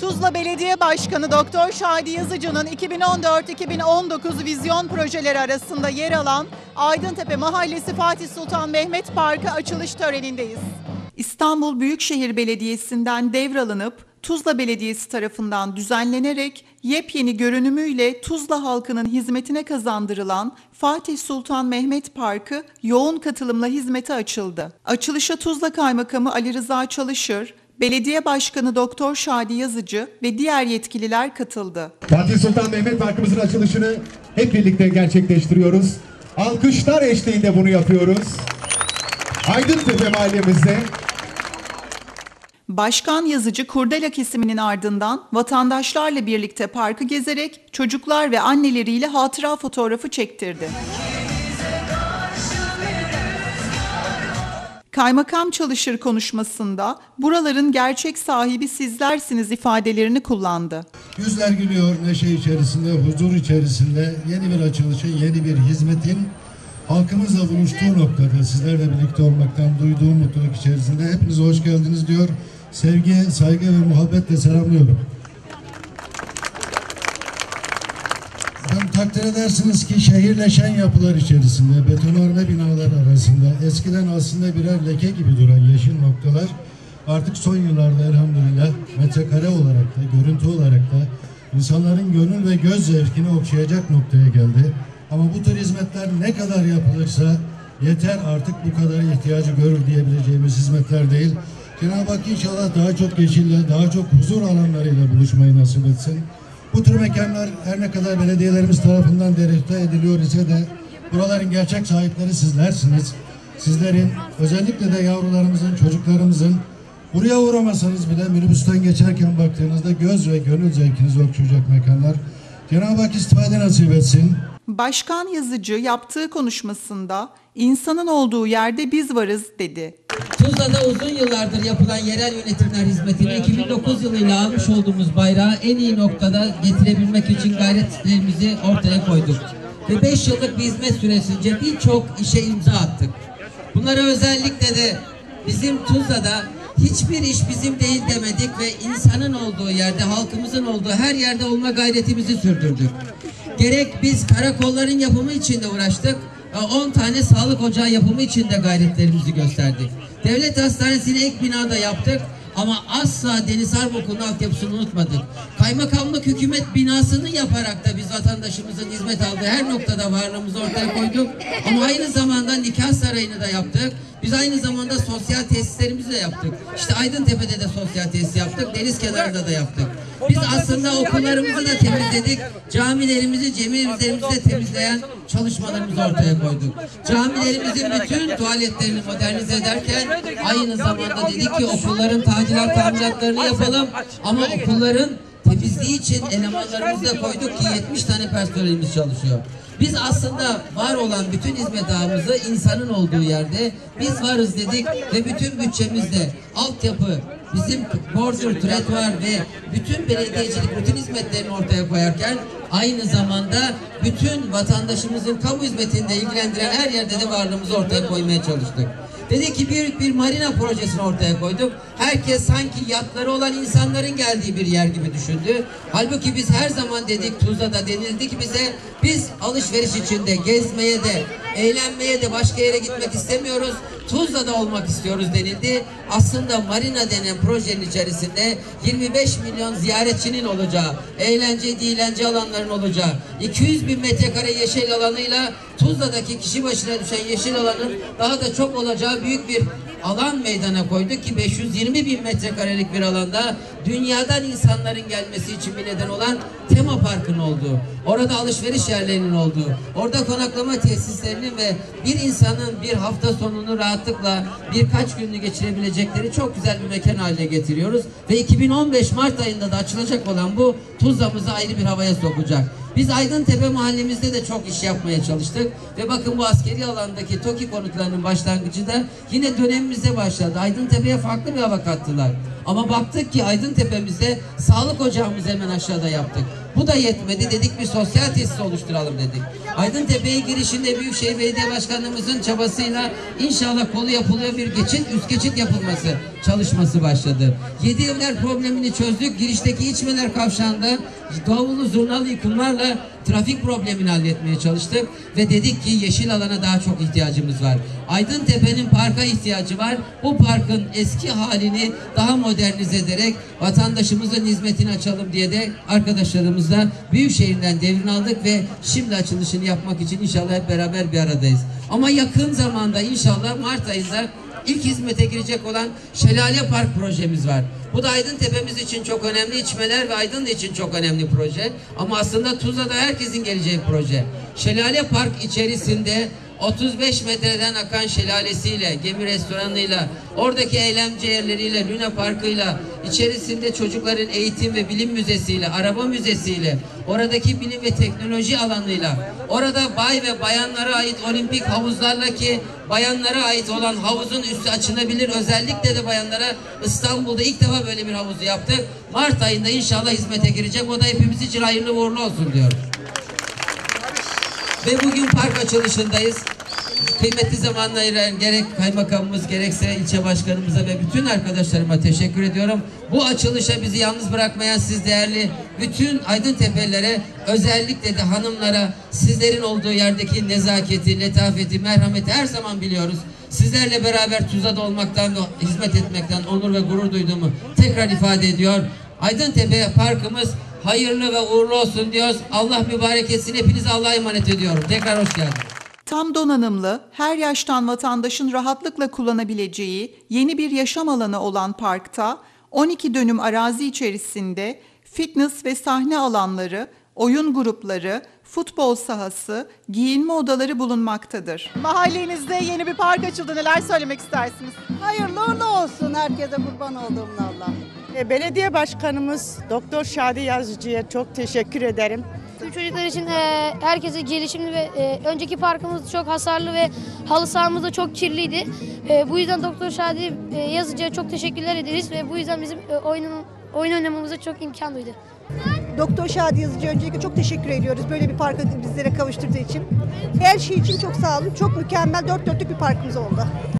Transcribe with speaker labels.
Speaker 1: Tuzla Belediye Başkanı Doktor Şadi Yazıcı'nın 2014-2019 vizyon projeleri arasında yer alan Aydıntepe Mahallesi Fatih Sultan Mehmet Parkı açılış törenindeyiz. İstanbul Büyükşehir Belediyesi'nden devralınıp Tuzla Belediyesi tarafından düzenlenerek yepyeni görünümüyle Tuzla halkının hizmetine kazandırılan Fatih Sultan Mehmet Parkı yoğun katılımla hizmete açıldı. Açılışa Tuzla Kaymakamı Ali Rıza Çalışır, Belediye Başkanı Doktor Şadi Yazıcı ve diğer yetkililer katıldı.
Speaker 2: Fatih Sultan Mehmet Parkımızın açılışını hep birlikte gerçekleştiriyoruz. Alkışlar eşliğinde bunu yapıyoruz. Aydıntepe mahallemizde
Speaker 1: Başkan Yazıcı kurdela kesiminin ardından vatandaşlarla birlikte parkı gezerek çocuklar ve anneleriyle hatıra fotoğrafı çektirdi. Kaymakam Çalışır konuşmasında buraların gerçek sahibi sizlersiniz ifadelerini kullandı.
Speaker 3: Yüzler gülüyor neşe içerisinde, huzur içerisinde yeni bir açılışın, yeni bir hizmetin halkımızla buluştuğu noktada sizlerle birlikte olmaktan duyduğum mutluluk içerisinde hepinize hoş geldiniz diyor. Sevgi, saygı ve muhabbetle selamlıyorum. Efendim takdir edersiniz ki şehirleşen yapılar içerisinde, betonarme binalar eskiden aslında birer leke gibi duran yeşil noktalar artık son yıllarda elhamdülillah metrekare olarak da, görüntü olarak da insanların gönül ve göz zevkini okşayacak noktaya geldi. Ama bu tür hizmetler ne kadar yapılırsa yeter artık bu kadar ihtiyacı görür diyebileceğimiz hizmetler değil. Cenab-ı Hak inşallah daha çok yeşille, daha çok huzur alanlarıyla buluşmayı nasip etsin. Bu tür mekanlar her ne kadar belediyelerimiz tarafından derehte ediliyor ise de buraların gerçek sahipleri sizlersiniz. Sizlerin özellikle de yavrularımızın, çocuklarımızın buraya uğramasanız bile minibüsten geçerken baktığınızda göz ve gönül zevkinizi okşayacak mekanlar. Cenab-ı Hak istifade nasip etsin.
Speaker 1: Başkan Yazıcı yaptığı konuşmasında insanın olduğu yerde biz varız dedi.
Speaker 4: Tuzla'da uzun yıllardır yapılan yerel yönetimler hizmetini 2009 yılıyla almış olduğumuz bayrağı en iyi noktada getirebilmek için gayretlerimizi ortaya koyduk. Ve 5 yıllık bir hizmet süresince birçok işe imza attık. Bunlara özellikle de bizim Tuzla'da hiçbir iş bizim değil demedik ve insanın olduğu yerde, halkımızın olduğu her yerde olma gayretimizi sürdürdük. Gerek biz karakolların yapımı için de uğraştık, 10 tane sağlık ocağı yapımı için de gayretlerimizi gösterdik. Devlet hastanesini ek binada yaptık ama asla Deniz Harp Okulu'nun altyapısını unutmadık. Kaymakamlık hükümet binasını yaparak da biz vatandaşımızın hizmet aldığı her noktada varlığımızı ortaya koyduk. Ama aynı zamanda nikah sarayını da yaptık. Biz aynı zamanda sosyal tesislerimizi de yaptık. İşte Aydıntepe'de de sosyal tesis yaptık. Deniz kenarında da yaptık. Biz aslında okullarımızı da temizledik. Camilerimizi, cemiyetlerimizi de temizleyen çalışmalarımızı ortaya koyduk. Camilerimizin bütün tuvaletlerini modernize ederken aynı zamanda dedik ki okulların tadilat tamiratlarını yapalım. Ama okulların temizliği için elemanlarımızı da koyduk ki 70 tane personelimiz çalışıyor. Biz aslında var olan bütün hizmet ağımızı insanın olduğu yerde biz varız dedik ve bütün bütçemizde altyapı, bizim borcur, var ve bütün belediyecilik, bütün hizmetlerini ortaya koyarken aynı zamanda bütün vatandaşımızın kamu hizmetinde ilgilendiren her yerde de varlığımızı ortaya koymaya çalıştık. Dedi ki büyük bir marina projesini ortaya koyduk. Herkes sanki yatları olan insanların geldiği bir yer gibi düşündü. Halbuki biz her zaman dedik Tuzla'da denildi ki bize biz alışveriş içinde gezmeye de eğlenmeye de başka yere gitmek istemiyoruz. Tuzla'da olmak istiyoruz denildi. Aslında marina denen projenin içerisinde 25 milyon ziyaretçinin olacağı, eğlence, diğlence alanların olacağı, 200 bin metrekare yeşil alanıyla Tuzla'daki kişi başına düşen yeşil alanın daha da çok olacağı büyük bir alan meydana koyduk ki 520 bin metrekarelik bir alanda dünyadan insanların gelmesi için bir neden olan tema parkın olduğu, orada alışveriş yerlerinin olduğu, orada konaklama tesislerinin ve bir insanın bir hafta sonunu rahatlıkla birkaç gününü geçirebilecekleri çok güzel bir mekan haline getiriyoruz. Ve 2015 Mart ayında da açılacak olan bu Tuzla'mızı ayrı bir havaya sokacak. Biz Aydıntepe mahallemizde de çok iş yapmaya çalıştık. Ve bakın bu askeri alandaki TOKİ konutlarının başlangıcı da yine dönemimizde başladı. Aydıntepe'ye farklı bir hava kattılar. Ama baktık ki Aydın Tepe'mizde sağlık ocağımızı hemen aşağıda yaptık. Bu da yetmedi dedik bir sosyal tesis oluşturalım dedik. Aydın Tepe'ye girişinde Büyükşehir Belediye Başkanımızın çabasıyla inşallah kolu yapılıyor bir geçit, üst geçit yapılması çalışması başladı. Yedi evler problemini çözdük. Girişteki içmeler kavşağında davullu zurnalı yıkımlarla trafik problemini halletmeye çalıştık ve dedik ki yeşil alana daha çok ihtiyacımız var. Aydın Tepe'nin parka ihtiyacı var. Bu parkın eski halini daha modernize ederek vatandaşımızın hizmetini açalım diye de arkadaşlarımızla Büyükşehir'den devrini aldık ve şimdi açılışını yapmak için inşallah hep beraber bir aradayız. Ama yakın zamanda inşallah Mart ayında ilk hizmete girecek olan Şelale Park projemiz var. Bu da Aydın Tepemiz için çok önemli, içmeler ve Aydın için çok önemli proje. Ama aslında Tuzla'da herkesin geleceği proje. Şelale Park içerisinde 35 metreden akan şelalesiyle, gemi restoranıyla, oradaki eğlence yerleriyle, Luna Parkı'yla, içerisinde çocukların eğitim ve bilim müzesiyle, araba müzesiyle, oradaki bilim ve teknoloji alanıyla, orada bay ve bayanlara ait olimpik havuzlarla ki bayanlara ait olan havuzun üstü açılabilir. Özellikle de bayanlara İstanbul'da ilk defa böyle bir havuzu yaptık. Mart ayında inşallah hizmete girecek. O da hepimiz için hayırlı uğurlu olsun diyorum. Ve bugün park açılışındayız. Kıymetli zamanla ayıran gerek kaymakamımız gerekse ilçe başkanımıza ve bütün arkadaşlarıma teşekkür ediyorum. Bu açılışa bizi yalnız bırakmayan siz değerli bütün Aydın Tepelilere özellikle de hanımlara sizlerin olduğu yerdeki nezaketi, letafeti, merhameti her zaman biliyoruz. Sizlerle beraber Tuzla'da olmaktan ve hizmet etmekten onur ve gurur duyduğumu tekrar ifade ediyor. Aydın Tepe Parkımız hayırlı ve uğurlu olsun diyoruz. Allah mübarek etsin. Hepinize Allah'a emanet ediyorum. Tekrar hoş geldiniz.
Speaker 1: Tam donanımlı, her yaştan vatandaşın rahatlıkla kullanabileceği yeni bir yaşam alanı olan parkta 12 dönüm arazi içerisinde fitness ve sahne alanları, oyun grupları, futbol sahası, giyinme odaları bulunmaktadır. Mahallenizde yeni bir park açıldı. Neler söylemek istersiniz?
Speaker 5: Hayırlı uğurlu olsun herkese kurban olduğum Allah. E, Belediye Başkanımız Doktor Şadi Yazıcı'ya çok teşekkür ederim.
Speaker 6: Tüm çocuklar için e, herkese gelişimli ve e, önceki parkımız çok hasarlı ve halı sahamız da çok kirliydi. E, bu yüzden Doktor Şadi e, Yazıcı'ya çok teşekkürler ederiz ve bu yüzden bizim e, oyun, oyun oynamamıza çok imkan duydu.
Speaker 7: Doktor Şadi Yazıcı öncelikle çok teşekkür ediyoruz böyle bir parkı bizlere kavuşturduğu için. Her şey için çok sağ olun. Çok mükemmel dört dörtlük bir parkımız oldu.